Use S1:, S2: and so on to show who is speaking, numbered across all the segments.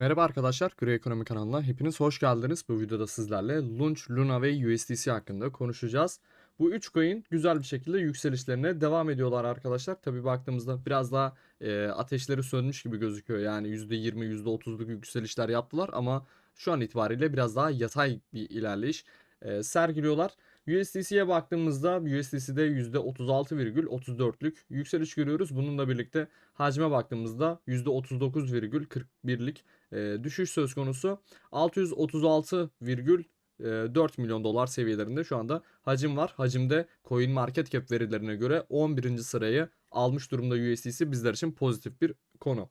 S1: Merhaba arkadaşlar, Gri Ekonomi kanalına hepiniz hoş geldiniz. Bu videoda sizlerle Launch, Luna ve USDC hakkında konuşacağız. Bu 3 coin güzel bir şekilde yükselişlerine devam ediyorlar arkadaşlar. Tabi baktığımızda biraz daha e, ateşleri sönmüş gibi gözüküyor. Yani %20, %30'luk yükselişler yaptılar ama şu an itibariyle biraz daha yatay bir ilerleyiş e, sergiliyorlar. USDC'ye baktığımızda USDC'de %36,34'lük yükseliş görüyoruz. Bununla birlikte hacme baktığımızda %39,41'lik e, düşüş söz konusu. 636,4 milyon dolar seviyelerinde şu anda hacim var. Hacimde Coin Market Cap verilerine göre 11. sırayı almış durumda USDC bizler için pozitif bir konu.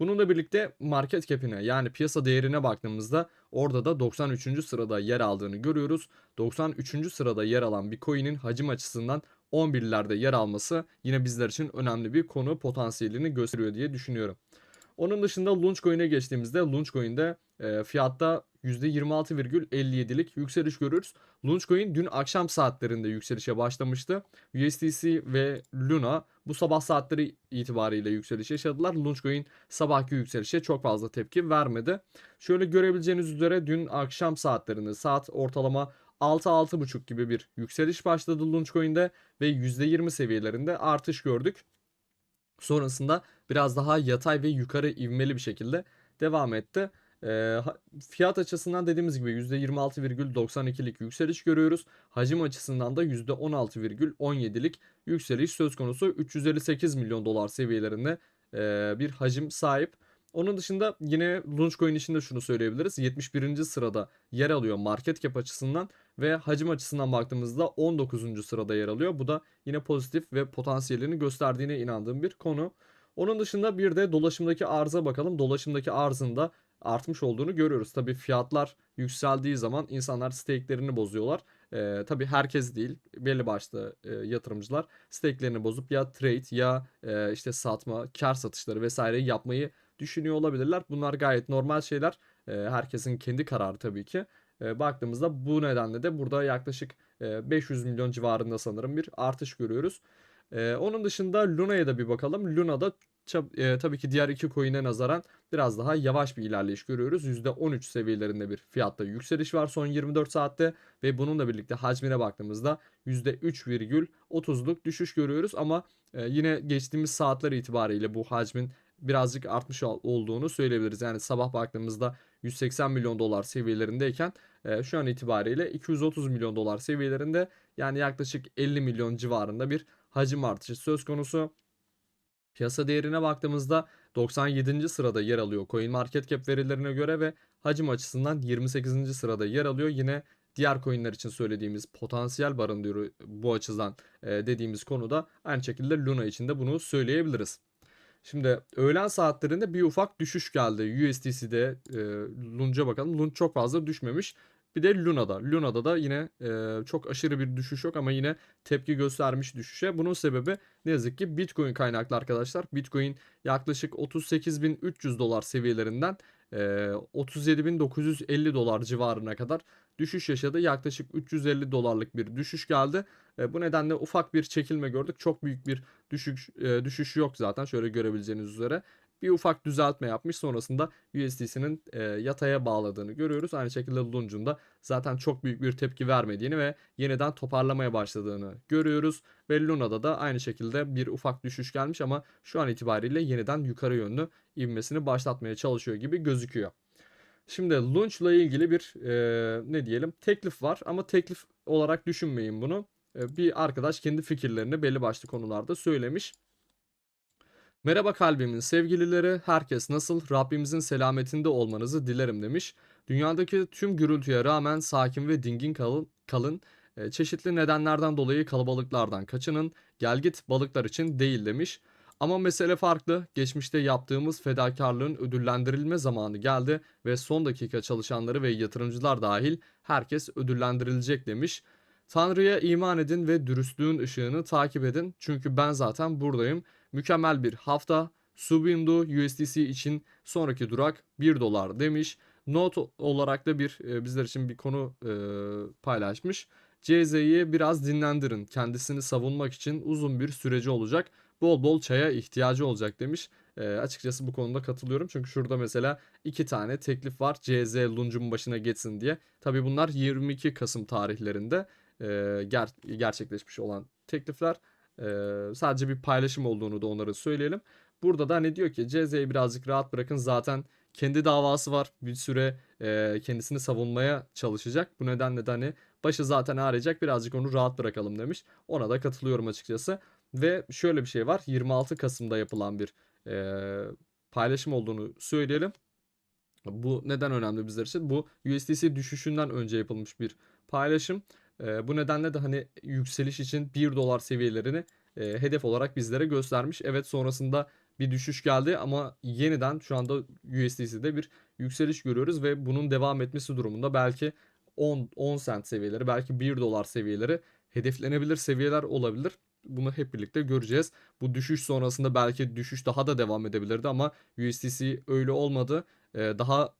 S1: Bununla birlikte market cap'ine yani piyasa değerine baktığımızda orada da 93. sırada yer aldığını görüyoruz. 93. sırada yer alan bir coin'in hacim açısından 11'lerde yer alması yine bizler için önemli bir konu potansiyelini gösteriyor diye düşünüyorum. Onun dışında Launchcoin'e geçtiğimizde Launchcoin'de e, fiyatta %26,57'lik yükseliş görürüz. Launchcoin dün akşam saatlerinde yükselişe başlamıştı. USDC ve Luna bu sabah saatleri itibariyle yükseliş yaşadılar. Launchcoin sabahki yükselişe çok fazla tepki vermedi. Şöyle görebileceğiniz üzere dün akşam saatlerinde saat ortalama 6-6.5 gibi bir yükseliş başladı Launchcoin'de ve %20 seviyelerinde artış gördük. Sonrasında biraz daha yatay ve yukarı ivmeli bir şekilde devam etti. E, fiyat açısından dediğimiz gibi %26,92'lik yükseliş görüyoruz. Hacim açısından da %16,17'lik yükseliş söz konusu. 358 milyon dolar seviyelerinde e, bir hacim sahip. Onun dışında yine Launchcoin için de şunu söyleyebiliriz. 71. sırada yer alıyor market cap açısından ve hacim açısından baktığımızda 19. sırada yer alıyor. Bu da yine pozitif ve potansiyelini gösterdiğine inandığım bir konu. Onun dışında bir de dolaşımdaki arıza bakalım. Dolaşımdaki arzın da artmış olduğunu görüyoruz. Tabii fiyatlar yükseldiği zaman insanlar stake'lerini bozuyorlar. Ee, tabii herkes değil belli başlı e, yatırımcılar stake'lerini bozup ya trade ya e, işte satma, kar satışları vesaire yapmayı düşünüyor olabilirler. Bunlar gayet normal şeyler. E, herkesin kendi kararı tabii ki. E, baktığımızda bu nedenle de burada yaklaşık e, 500 milyon civarında sanırım bir artış görüyoruz. E, onun dışında Luna'ya da bir bakalım. Luna'da e, tabii ki diğer iki coin'e nazaran biraz daha yavaş bir ilerleyiş görüyoruz. %13 seviyelerinde bir fiyatta yükseliş var son 24 saatte ve bununla birlikte hacmine baktığımızda %3,30'luk düşüş görüyoruz ama e, yine geçtiğimiz saatler itibariyle bu hacmin birazcık artmış olduğunu söyleyebiliriz. Yani sabah baktığımızda 180 milyon dolar seviyelerindeyken e, şu an itibariyle 230 milyon dolar seviyelerinde yani yaklaşık 50 milyon civarında bir hacim artışı söz konusu. Piyasa değerine baktığımızda 97. sırada yer alıyor Coin Market Cap verilerine göre ve hacim açısından 28. sırada yer alıyor. Yine diğer coinler için söylediğimiz potansiyel barındırıyor bu açıdan e, dediğimiz konuda aynı şekilde Luna için de bunu söyleyebiliriz. Şimdi öğlen saatlerinde bir ufak düşüş geldi USDC'de e, Lunch'a bakalım. Lunch çok fazla düşmemiş. Bir de Luna'da. Luna'da da yine e, çok aşırı bir düşüş yok ama yine tepki göstermiş düşüşe. Bunun sebebi ne yazık ki Bitcoin kaynaklı arkadaşlar. Bitcoin yaklaşık 38.300 dolar seviyelerinden e, 37.950 dolar civarına kadar düşüş yaşadı. Yaklaşık 350 dolarlık bir düşüş geldi. E, bu nedenle ufak bir çekilme gördük. Çok büyük bir düşüş e, düşüş yok zaten şöyle görebileceğiniz üzere bir ufak düzeltme yapmış. Sonrasında USDC'nin e, yataya bağladığını görüyoruz. Aynı şekilde Lunge'un da zaten çok büyük bir tepki vermediğini ve yeniden toparlamaya başladığını görüyoruz. Ve Luna'da da aynı şekilde bir ufak düşüş gelmiş ama şu an itibariyle yeniden yukarı yönlü ivmesini başlatmaya çalışıyor gibi gözüküyor. Şimdi Launch ile ilgili bir e, ne diyelim teklif var ama teklif olarak düşünmeyin bunu. E, bir arkadaş kendi fikirlerini belli başlı konularda söylemiş. Merhaba kalbimin sevgilileri, herkes nasıl? Rabbimizin selametinde olmanızı dilerim demiş. Dünyadaki tüm gürültüye rağmen sakin ve dingin kalın, kalın. E, çeşitli nedenlerden dolayı kalabalıklardan kaçının. Gelgit balıklar için değil demiş. Ama mesele farklı. Geçmişte yaptığımız fedakarlığın ödüllendirilme zamanı geldi ve son dakika çalışanları ve yatırımcılar dahil herkes ödüllendirilecek demiş. Tanrı'ya iman edin ve dürüstlüğün ışığını takip edin. Çünkü ben zaten buradayım. Mükemmel bir hafta. Subindu USDC için sonraki durak 1 dolar demiş. Not olarak da bir e, bizler için bir konu e, paylaşmış. CZ'yi biraz dinlendirin. Kendisini savunmak için uzun bir süreci olacak. bol bol çaya ihtiyacı olacak demiş. E, açıkçası bu konuda katılıyorum. Çünkü şurada mesela iki tane teklif var. CZ Lunch'un başına geçsin diye. Tabii bunlar 22 Kasım tarihlerinde e, ger- gerçekleşmiş olan teklifler. E, sadece bir paylaşım olduğunu da onlara söyleyelim. Burada da hani diyor ki CZ'yi birazcık rahat bırakın. Zaten kendi davası var. Bir süre e, kendisini savunmaya çalışacak. Bu nedenle de hani başı zaten ağrıyacak. Birazcık onu rahat bırakalım demiş. Ona da katılıyorum açıkçası. Ve şöyle bir şey var. 26 Kasım'da yapılan bir e, paylaşım olduğunu söyleyelim. Bu neden önemli bizler için? Bu USDC düşüşünden önce yapılmış bir paylaşım. E, bu nedenle de hani yükseliş için 1 dolar seviyelerini e, hedef olarak bizlere göstermiş. Evet sonrasında bir düşüş geldi ama yeniden şu anda USDC'de bir yükseliş görüyoruz ve bunun devam etmesi durumunda belki 10 10 cent seviyeleri, belki 1 dolar seviyeleri hedeflenebilir seviyeler olabilir. Bunu hep birlikte göreceğiz. Bu düşüş sonrasında belki düşüş daha da devam edebilirdi ama USDC öyle olmadı. Ee, daha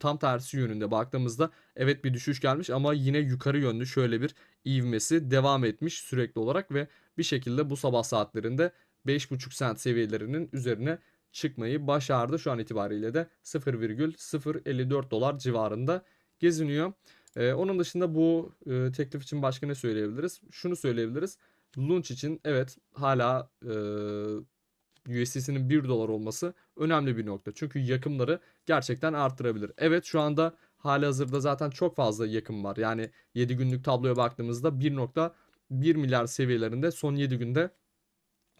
S1: tam tersi yönünde baktığımızda evet bir düşüş gelmiş ama yine yukarı yönlü şöyle bir ivmesi devam etmiş sürekli olarak ve bir şekilde bu sabah saatlerinde 5,5 cent seviyelerinin üzerine çıkmayı başardı. Şu an itibariyle de 0,054 dolar civarında geziniyor. Ee, onun dışında bu e, teklif için başka ne söyleyebiliriz? Şunu söyleyebiliriz. Launch için evet hala e, USDC'nin 1 dolar olması önemli bir nokta. Çünkü yakımları gerçekten arttırabilir. Evet şu anda hali hazırda zaten çok fazla yakım var. Yani 7 günlük tabloya baktığımızda 1.1 milyar seviyelerinde son 7 günde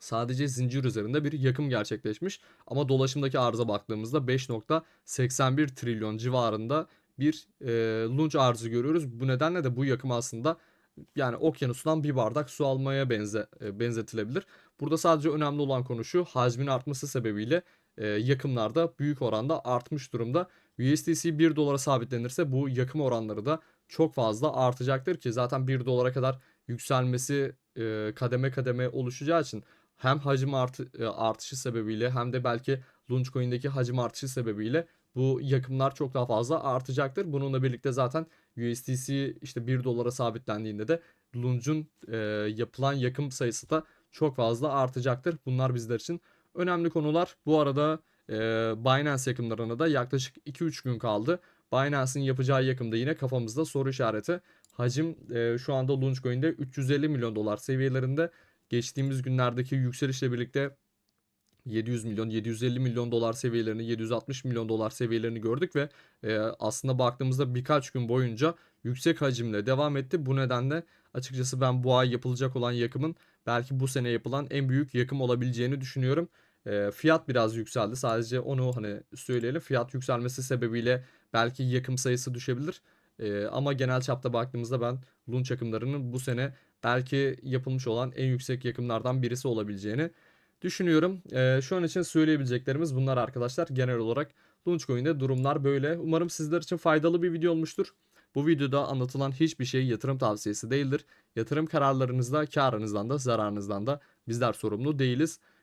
S1: sadece zincir üzerinde bir yakım gerçekleşmiş. Ama dolaşımdaki arıza baktığımızda 5.81 trilyon civarında bir e, lunch arzı görüyoruz. Bu nedenle de bu yakım aslında yani okyanustan bir bardak su almaya benze, e, benzetilebilir. Burada sadece önemli olan konu şu hacmin artması sebebiyle yakımlarda büyük oranda artmış durumda. USDC 1 dolara sabitlenirse bu yakım oranları da çok fazla artacaktır ki zaten 1 dolara kadar yükselmesi e, kademe kademe oluşacağı için hem hacim artı, e, artışı sebebiyle hem de belki Launchcoin'deki hacim artışı sebebiyle bu yakımlar çok daha fazla artacaktır. Bununla birlikte zaten USDC işte 1 dolara sabitlendiğinde de Launch'un e, yapılan yakım sayısı da çok fazla artacaktır. Bunlar bizler için önemli konular. Bu arada e, Binance yakımlarına da yaklaşık 2-3 gün kaldı. Binance'in yapacağı yakımda yine kafamızda soru işareti. Hacim e, şu anda Launchcoin'de 350 milyon dolar seviyelerinde. Geçtiğimiz günlerdeki yükselişle birlikte 700 milyon, 750 milyon dolar seviyelerini, 760 milyon dolar seviyelerini gördük ve e, aslında baktığımızda birkaç gün boyunca yüksek hacimle devam etti. Bu nedenle açıkçası ben bu ay yapılacak olan yakımın belki bu sene yapılan en büyük yakım olabileceğini düşünüyorum. E, fiyat biraz yükseldi. Sadece onu hani söyleyelim. Fiyat yükselmesi sebebiyle belki yakım sayısı düşebilir. E, ama genel çapta baktığımızda ben Lunch yakımlarının bu sene belki yapılmış olan en yüksek yakımlardan birisi olabileceğini düşünüyorum. Ee, şu an için söyleyebileceklerimiz bunlar arkadaşlar. Genel olarak Launchcoin'de durumlar böyle. Umarım sizler için faydalı bir video olmuştur. Bu videoda anlatılan hiçbir şey yatırım tavsiyesi değildir. Yatırım kararlarınızda karınızdan da zararınızdan da bizler sorumlu değiliz.